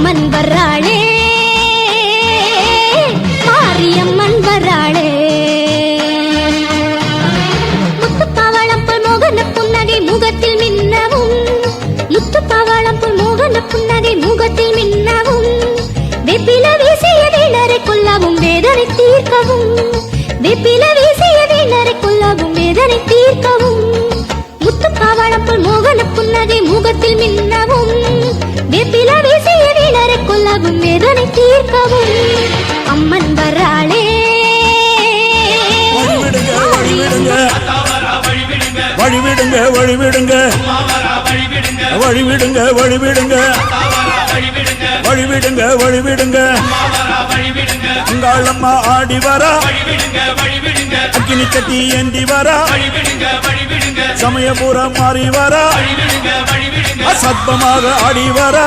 மாரியம்மன் வர்றாளே மாரியம்மன் வர்றாளே முத்துப்பவளம்புல் மோகன புன்னகை முகத்தில் மின்னவும் முத்துப்பவளம்புல் மோகன புன்னகை முகத்தில் மின்னவும் வெப்பில வீசிய வீணரை கொல்லவும் வேதனை தீர்க்கவும் வெப்பில வீசிய வீணரை கொல்லவும் வேதனை தீர்க்கவும் முத்துப்பவளம்புல் மோகன புன்னகை முகத்தில் மின்னவும் சொல்லவும் எதனை தீர்க்கவும்? அம்மன் வராளே. வழிவிடுங்க வழிவிடுங்க. வழிவிடுங்க வழிவிடுங்க. வழிவிடுங்க வழிவிடுங்க. அங்காளம்மா ஆடி வரா. அக்கினி கட்டி ஏந்தி வரா. சமயபுரம் மாறி வரா. சத்தமாக ஆடி வரா.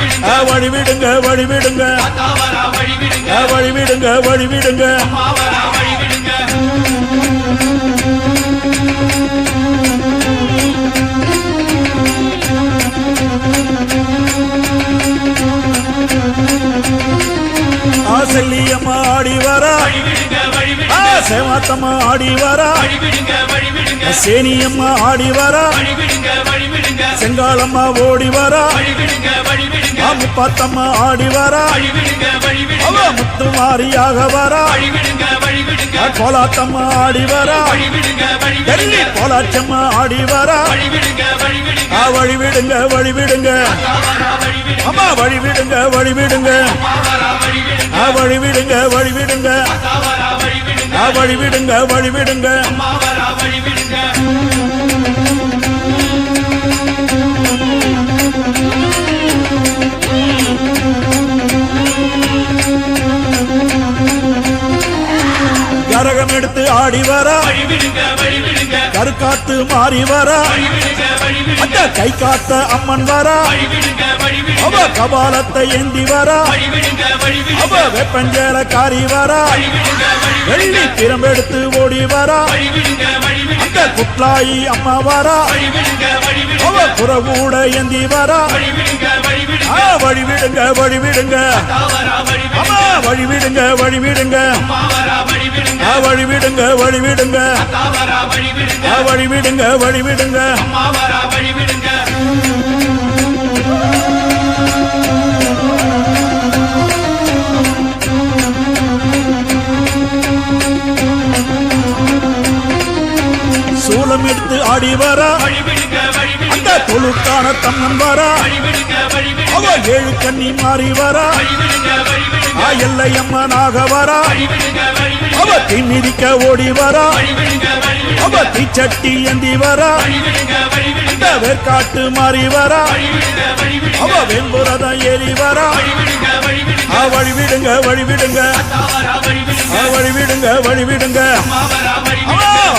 விடுங்க ஆ, வழி விடுங்க வழி விடுங்க ஆ, வழி விடுங்க வழி விடுங்க ஆ, வழி விடுங்க வழி விடுங்க ஆ, செல்லியம்மா ஆடி வரா. சேவாத்தம்மா ஆடி வரா. சேனியம்மா ஆடி வரா செங்காலம்மா ஓடி வரா. முப்பாத்தம்மா ஆடி வரா. அவ முத்து மாரியாக வரா. கோலாத்தம்மா ஆடி வரா. டெல்லி கோலாச்சம்மா ஆடி வரா. வழி விடுங்க வழி விடுங்க அம்மா வழி விடுங்க வழி விடுங்க வழி விடுங்க வழி விடுங்க ஆ, வழி விடுங்க வழி விடுங்க எடுத்து ஆடி வர. கருக்காத்து மாறி வர. அந்த கை காத்த அம்மன் வர. அவ கபாலத்தை ஏந்தி வர. அவ வெப்பஞ்சேல காரி வர. வெள்ளி திறம்பெடுத்து ஓடி வரா. குட்லாயி அம்மா வரா. அவ புறகூட ஏந்தி வரா. வழிவிடுங்க வழிவிடுங்க. வழி விடுங்க அம்மா வழிவிடுங்க வழிவிடுங்க. வழிவிடுங்க வழிவிடுங்க. ஆ, வழிவிடுங்க. எடுத்து ஆடி வரா. அந்த தொழுக்கான தம்மன் வரா. அவ ஏழு கண்ணி மாறி வரா. ஆ எல்லையம்மனாக வரா. அவ திமிதிக்க ஓடி வரா. அவ தீ தீச்சட்டி ஏந்தி வரா. இந்த வேர்க்காட்டு மாறி வரா. அவ வெண்புரதம் ஏறி வரா. ஆ, வழி விடுங்க வழி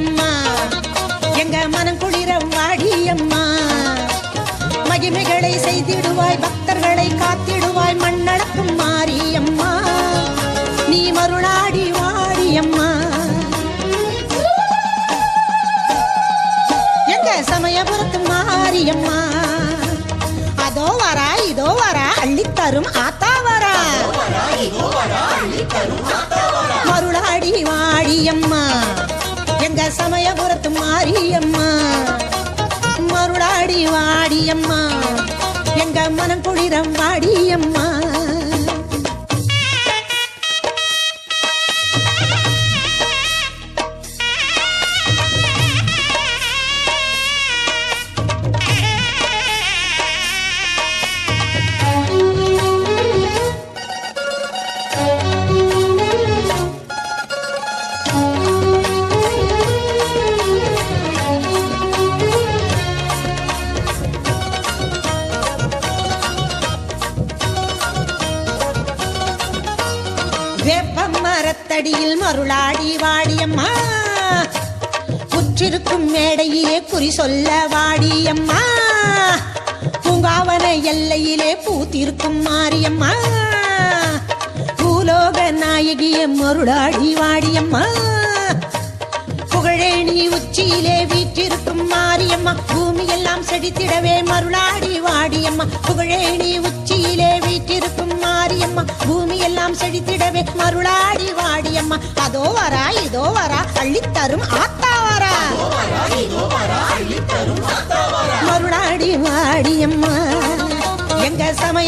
வாடியம்மா எங்க மனம் குளிர வாடியம்மா மகிமைகளை செய்திடுவாய் பக்தர்களை காத்திடுவாய் மண்ணளக்கும் மாரியம்மா நீ மருளாடி வாடியம்மா எங்க சமயபுரத்து மாரியம்மா அதோ வரா இதோ வரா அள்ளித்தரும் ஆத்தா மாரியம்மா மருளாடி வாடியம்மா. எங்க மனம் குளிரம் வாடியம்மா. புற்றிருக்கும் மேடையிலே குறி சொல்ல வாடியம்மா. பூங்காவன எல்லையிலே பூத்திருக்கும் மாரியம்மா. பூலோக நாயகிய மருளாடி வாடியம்மா. புகழேணி உச்சியிலே வீற்றிருக்கும் மாரியம்மா. பூமியெல்லாம் செடித்திடவே மருளாடி வாடியம்மா. புகழேணி உச்சியிலே வீற்றிருக்கும் மாரியம்மா. பூமியெல்லாம் செடித்திடவே மருளாடி வாடியம்மா. அதோ வரா இதோ வரா அள்ளித்தரும் ஆத்தா.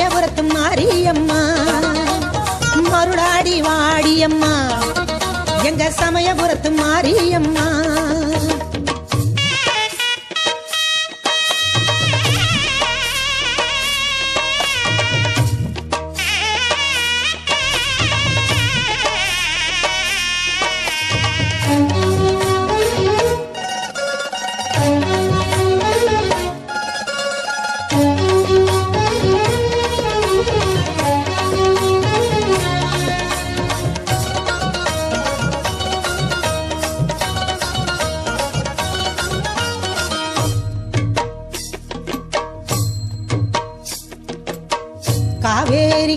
மாயபுரத்து மாரியம்மா. மருளாடி வாடியம்மா. எங்க சமயபுரத்து மாரியம்மா.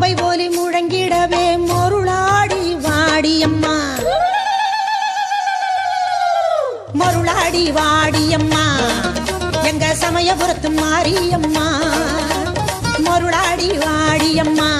பம்பை ஒலி முழங்கிடவே மருளாடி வாடியம்மா. மருளாடி வாடியம்மா. எங்க சமயபுரத்து மாரியம்மா. மருளாடி வாடியம்மா.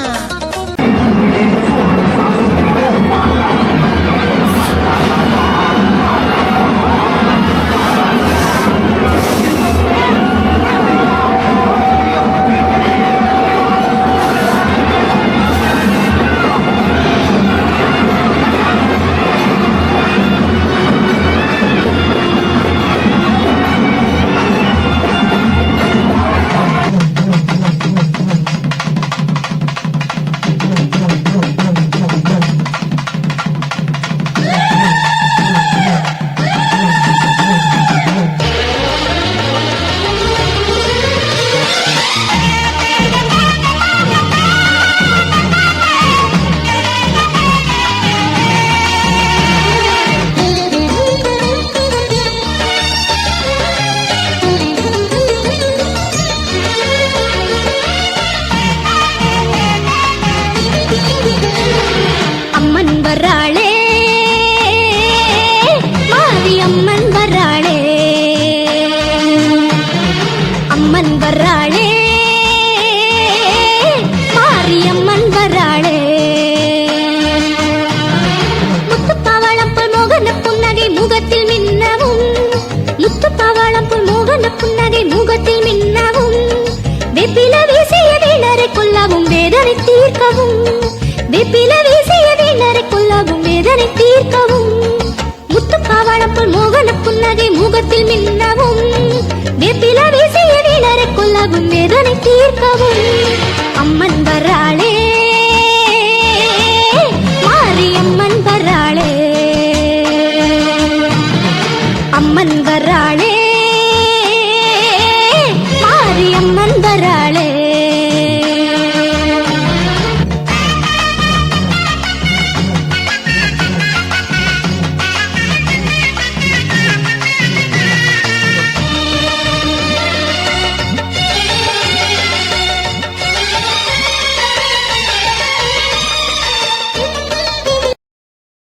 முகத்தில் மின்னவும் வேப்பில வீசிய வீணரை கொல்லவும் வேதனை தீர்க்கவும். அம்மன் வராளே